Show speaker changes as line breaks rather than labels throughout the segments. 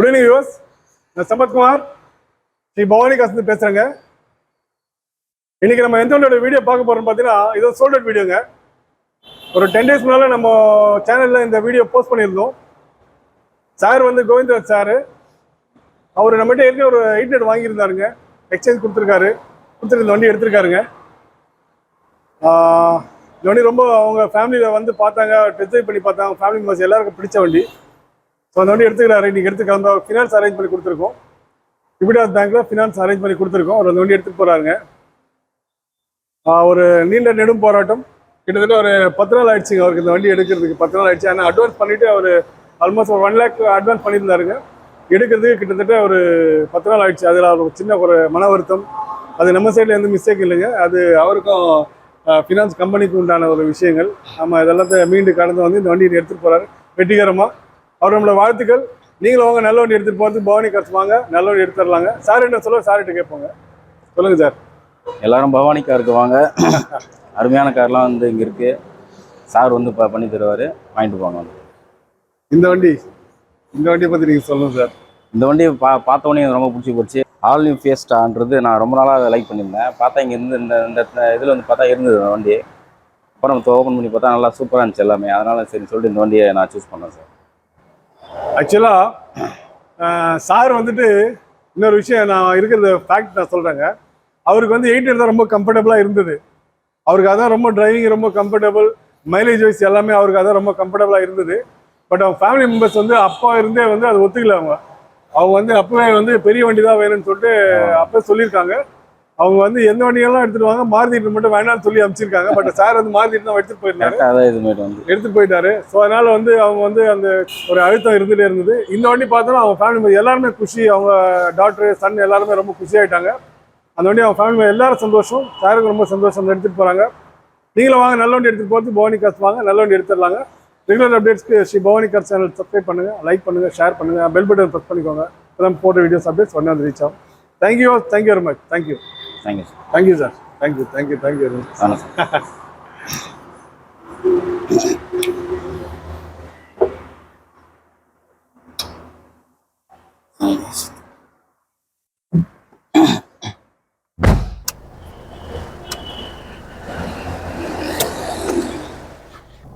Good evening use நான் சம்பத்குமார் ஸ்ரீ பவானி காசு பேசுகிறேங்க இன்னைக்கு நம்ம எந்த ஒன்றோட வீடியோ பார்க்க போகிறோம்னு பார்த்தீங்கன்னா இது சோல்ட் வீடியோங்க ஒரு டென் டேஸ் முன்னால் நம்ம சேனலில் இந்த வீடியோ போஸ்ட் பண்ணியிருந்தோம். சார் வந்து கோவிந்தராஜ் சார் அவர் நம்மகிட்ட ஏற்கனவே ஒரு எயிட் ஹண்ட்ரட் வாங்கியிருந்தாருங்க. எக்ஸ்சேஞ்ச் கொடுத்துருக்காரு. கொடுத்துருந்த வண்டி எடுத்திருக்காருங்க. இந்த வண்டி ரொம்ப அவங்க ஃபேமிலியில் வந்து பார்த்தாங்க டெஸ்ட் பண்ணி பார்த்தாங்க. ஃபேமிலி மெம்பர்ஸ் எல்லாருக்கும் பிடிச்ச வண்டி. ஸோ அந்த வண்டி எடுத்துக்கிறாரு. நீங்கள் எடுத்து கிளம்ப ஃபினான்ஸ் அரேஞ்ச் பண்ணி கொடுத்துருக்கோம். இபிடாஸ் பேங்க்ல ஃபினான்ஸ் அரேஞ்ச் பண்ணி கொடுத்துருக்கோம். அவர் அந்த வண்டி எடுத்துகிட்டு போகிறாருங்க ஒரு நீண்ட நெடும் போராட்டம். கிட்டத்தட்ட ஒரு பத்து நாள் ஆயிடுச்சுங்க அவருக்கு இந்த வண்டி எடுக்கிறதுக்கு. பத்து நாள் ஆயிடுச்சு. ஆனால் அட்வான்ஸ் பண்ணிட்டு அவர் ஆல்மோஸ்ட் ஒரு ஒன் லேக் அட்வான்ஸ் பண்ணியிருந்தாருங்க. எடுக்கிறதுக்கு கிட்டத்தட்ட ஒரு பத்து நாள் ஆயிடுச்சு. அதில் ஒரு சின்ன ஒரு மன வருத்தம். அது நம்ம சைடில் எந்த மிஸ்டேக் இல்லைங்க. அது அவருக்கும் ஃபினான்ஸ் கம்பெனிக்கு உண்டான ஒரு விஷயங்கள். நம்ம இதெல்லாம் மீண்டு கடந்து வந்து இந்த வண்டியை எடுத்துகிட்டு போகிறாரு வெற்றிகரமாக அவர் நம்மளோட வாழ்த்துக்கள். நீங்களும் வாங்க நல்ல வண்டி எடுத்துகிட்டு போகிறது பவானி காசு வாங்க நல்ல வண்டி எடுத்துடலாங்க சார் என்ன சொல்ல சார்கிட்ட கேட்போங்க. சொல்லுங்கள் சார்.
எல்லாரும் பவானி காருக்கு வாங்க. அருமையான கார்லாம் வந்து இங்கே இருக்கு. சார் வந்து ப- பண்ணி தருவார். வாங்கிட்டு போங்க.
இந்த வண்டி இந்த வண்டியை பற்றி நீங்கள் சொல்லுங்கள் சார்.
இந்த வண்டி பா பார்த்த உடனே எனக்கு ரொம்ப பிடிச்சி போச்சு. ஆல் நியூ ஃபேஸ்டான்றது நான் ரொம்ப நாளாக லைக் பண்ணியிருந்தேன். பார்த்தா இங்கே இருந்து இந்த இந்த இதில் வந்து பார்த்தா இருந்தது வண்டி. அப்புறம் ஓப்பன் பண்ணி பார்த்தா நல்லா சூப்பராக இருந்துச்சு எல்லாமே. அதனால சரி சொல்லிட்டு இந்த வண்டியை நான் சூஸ் பண்ணேன் சார்.
ஆக்சுவலாக சார் வந்துட்டு இன்னொரு விஷயம் நான் இருக்கிற ஃபேக்ட் நான் சொல்கிறேங்க அவருக்கு வந்து எயிட் தான் ரொம்ப கம்ஃபர்டபுளாக இருந்தது. அவருக்கு அதான் ரொம்ப டிரைவிங் ரொம்ப கம்ஃபர்டபுள் மைலேஜ் வைஸ் எல்லாமே அவருக்கு அதான் ரொம்ப கம்ஃபர்டபுளாக இருந்தது. பட் அவங்க ஃபேமிலி மெம்பர்ஸ் வந்து அப்பா இருந்தே வந்து அது ஒத்துக்கல அவங்க. அவங்க வந்து அப்பவே வந்து பெரிய வண்டி தான் வேணும்னு சொல்லிட்டு அப்போ சொல்லியிருக்காங்க. அவங்க வந்து எந்த வண்டியெல்லாம் எடுத்துட்டு வாங்க மாருதிட்டு மட்டும் வேணாம்னு சொல்லி அமைச்சிருக்காங்க பட் சார் வந்து மாருதிட்டு தான் எடுத்துட்டு போயிருந்தாரு. எடுத்துட்டு போயிட்டாரு. ஸோ அதனால வந்து அவங்க வந்து அந்த ஒரு அழுத்தம் இருந்துட்டே இருந்தது. இந்த வண்டி பார்த்தோன்னா அவங்க ஃபேமிலி எல்லாருமே குஷி அவங்க டாக்டர் சன் எல்லாருமே ரொம்ப குஷி ஆயிட்டாங்க. அந்த வண்டி அவங்க ஃபேமிலி எல்லாரும் சந்தோஷம். சாருக்கு ரொம்ப சந்தோஷம். எடுத்துட்டு போறாங்க. நீங்களும் வாங்க. நல்ல வண்டி எடுத்துட்டு போகிறது பவானி காசு வாங்க. நல்ல வண்டி எடுத்துடலாங்க. Regular அப்டேட்ஸ்க்கு Sri Bhavani car channel subscribe பண்ணுங்க. லைக் பண்ணுங்க. ஷேர் பண்ணுங்க. பெல் பட்டன் ப்ரெஸ் பண்ணிக்கோங்க. இப்போதான் போட்ட வீடியோஸ் அப்டேட்ஸ் வந்து ரீச் ஆகும். Thank you thank you very much thank you
thank you sir
thank you sir thank you thank you thank you
ஆமாம் sir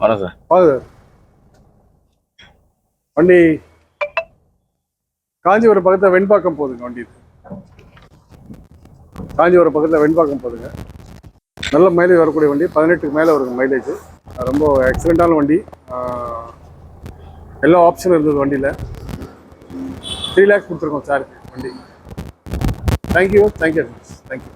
வரோம் சார்
வாங்க சார் வண்டி காஞ்சிபுரம் பக்கத்தில் வெண்பாக்கம் போகுதுங்க வண்டி காஞ்சிபுரம் பக்கத்தில் வெண்பாக்கம் போதுங்க நல்ல மைலேஜ் வரக்கூடிய வண்டி பதினெட்டுக்கு மேலே வருங்க மைலேஜ் ரொம்ப எக்ஸலண்ட்டான வண்டி. எல்லா ஆப்ஷனும் இருந்தது வண்டியில். த்ரீ லேக்ஸ் கொடுத்துருக்கோம் சார் வண்டி. Thank you thank you thank you